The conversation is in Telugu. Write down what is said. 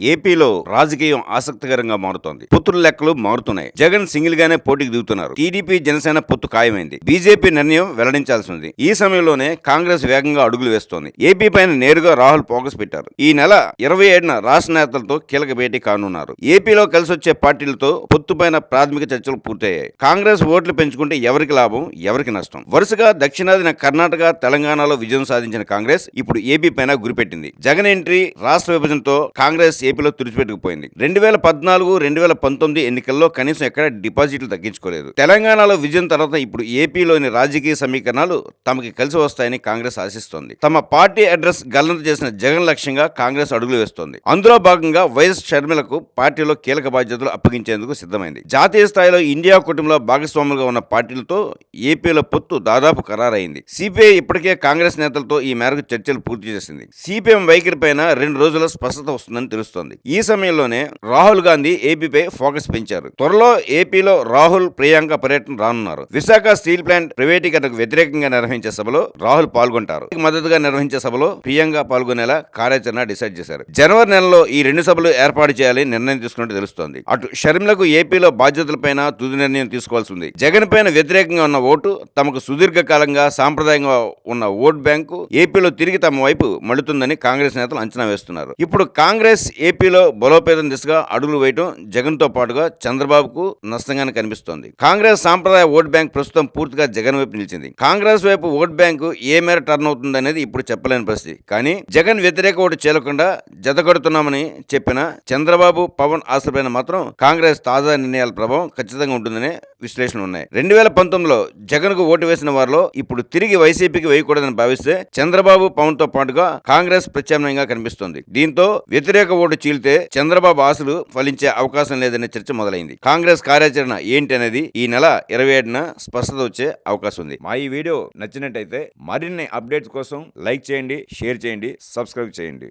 ఏపీలో రాజకీయం ఆసక్తికరంగా మారుతోంది. పొత్తుల లెక్కలు మారుతున్నాయి. జగన్ సింగిల్ గానే పోటీకి దిగుతున్నారు. టీడీపీ జనసేన పొత్తు ఖాయమైంది. బీజేపీ నిర్ణయం వెల్లడించాల్సి ఉంది ఈ సమయంలోనే కాంగ్రెస్ వేగంగా అడుగులు వేస్తోంది. ఏపీ పైన నేరుగా రాహుల్ ఫోకస్ పెట్టారు. ఈ నెల ఇరవై ఏడున రాష్ట్ర నేతలతో కీలక భేటీ కానున్నారు. ఏపీలో కలిసి వచ్చే పార్టీలతో పొత్తు పైన ప్రాథమిక చర్చలు పూర్తయ్యాయి. కాంగ్రెస్ ఓట్లు పెంచుకుంటే ఎవరికి లాభం ఎవరికి నష్టం? వరుసగా దక్షిణాదిన కర్ణాటక తెలంగాణలో విజయం సాధించిన కాంగ్రెస్ ఇప్పుడు ఏపీ పైన గురిపెట్టింది. జగన్ ఎంట్రీ రాష్ట్ర విభజనతో కాంగ్రెస్ ఏపీలో తుడిచిపెట్టుకుపోయింది. రెండు వేల పద్నాలుగు రెండు వేల పంతొమ్మిది ఎన్నికల్లో కనీసం ఎక్కడ డిపాజిట్లు తగ్గించుకోలేదు. తెలంగాణలో విజయం తర్వాత ఇప్పుడు ఏపీలోని రాజకీయ సమీకరణాలు తమకి కలిసి వస్తాయని కాంగ్రెస్ ఆశిస్తోంది. తమ పార్టీ అడ్రస్ గల్లంత చేసిన జగన్ లక్ష్యంగా కాంగ్రెస్ అడుగులు వేస్తోంది. అందులో భాగంగా వైఎస్ షర్మిలకు పార్టీలో కీలక బాధ్యతలు అప్పగించేందుకు సిద్ధమైంది. జాతీయ స్థాయిలో ఇండియా కుటుంబంలో భాగస్వాములుగా ఉన్న పార్టీలతో ఏపీలో పొత్తు దాదాపు ఖరారైంది. సిపిఐ ఇప్పటికే కాంగ్రెస్ నేతలతో ఈ మేరకు చర్చలు పూర్తి చేసింది. సిపిఎం వైఖరి పైన రెండు రోజుల స్పష్టత వస్తుందని తెలుస్తుంది. ఈ సమయంలోనే రాహుల్ గాంధీ ఏపీపై ఫోకస్ పెంచారు. త్వరలో ఏపీలో రాహుల్ ప్రియాంక పర్యటన రానున్నారు. విశాఖ స్టీల్ ప్లాంట్ ప్రైవేటీకరణకు వ్యతిరేకంగా నిర్వహించే సభలో రాహుల్ పాల్గొంటారు. మద్దతుగా నిర్వహించే సభలో ప్రియాంక పాల్గొనేలా కార్యాచరణ డిసైడ్ చేశారు. జనవరి నెలలో ఈ రెండు సభలు ఏర్పాటు చేయాలని నిర్ణయం తీసుకున్నట్టు తెలుస్తోంది. అటు షర్మిలకు ఏపీలో బాధ్యతలపైన తుది నిర్ణయం తీసుకోవాల్సి ఉంది. జగన్ పైన వ్యతిరేకంగా ఉన్న ఓటు తమకు సుదీర్ఘకాలంగా సాంప్రదాయంగా ఉన్న ఓట్ బ్యాంకు ఏపీలో తిరిగి తమ వైపు మళ్ళుతుందని కాంగ్రెస్ నేతలు అంచనా వేస్తున్నారు. ఇప్పుడు కాంగ్రెస్ ఏపీలో బలోపేతం దిశగా అడుగులు వేయడం జగన్తో పాటుగా చంద్రబాబుకు నష్టంగానే కనిపిస్తోంది. కాంగ్రెస్ సాంప్రదాయ ఓట్ బ్యాంక్ ప్రస్తుతం పూర్తిగా జగన్ వైపు నిలిచింది. కాంగ్రెస్ వైపు ఓట్ బ్యాంకు ఏ మేర టర్న్ అవుతుంది అనేది ఇప్పుడు చెప్పలేని పరిస్థితి. కానీ జగన్ వ్యతిరేక ఓటు చేరకుండా జతగడుతున్నామని చెప్పిన చంద్రబాబు పవన్ ఆశ్రపైన మాత్రం కాంగ్రెస్ తాజా నిర్ణయాల ప్రభావం ఖచ్చితంగా ఉంటుందనే విశ్లేషణలు ఉన్నాయి. రెండు వేల పంతొమ్మిదిలో జగన్కు ఓటు వేసిన వారిలో ఇప్పుడు తిరిగి వైసీపీకి వేయకూడదని భావిస్తే చంద్రబాబు పవన్తో పాటుగా కాంగ్రెస్ ప్రత్యామ్నాయంగా కనిపిస్తోంది. దీంతో వ్యతిరేక ఓటు చీలితే చంద్రబాబు ఆశలు ఫలించే అవకాశం లేదనే చర్చ మొదలైంది. కాంగ్రెస్ కార్యాచరణ ఏంటి అనేది ఈ నెల ఇరవై ఏడున స్పష్టత వచ్చే అవకాశం ఉంది. మా ఈ వీడియో నచ్చినట్టయితే మరిన్ని అప్డేట్స్ కోసం లైక్ చేయండి షేర్ చేయండి సబ్స్క్రైబ్ చేయండి.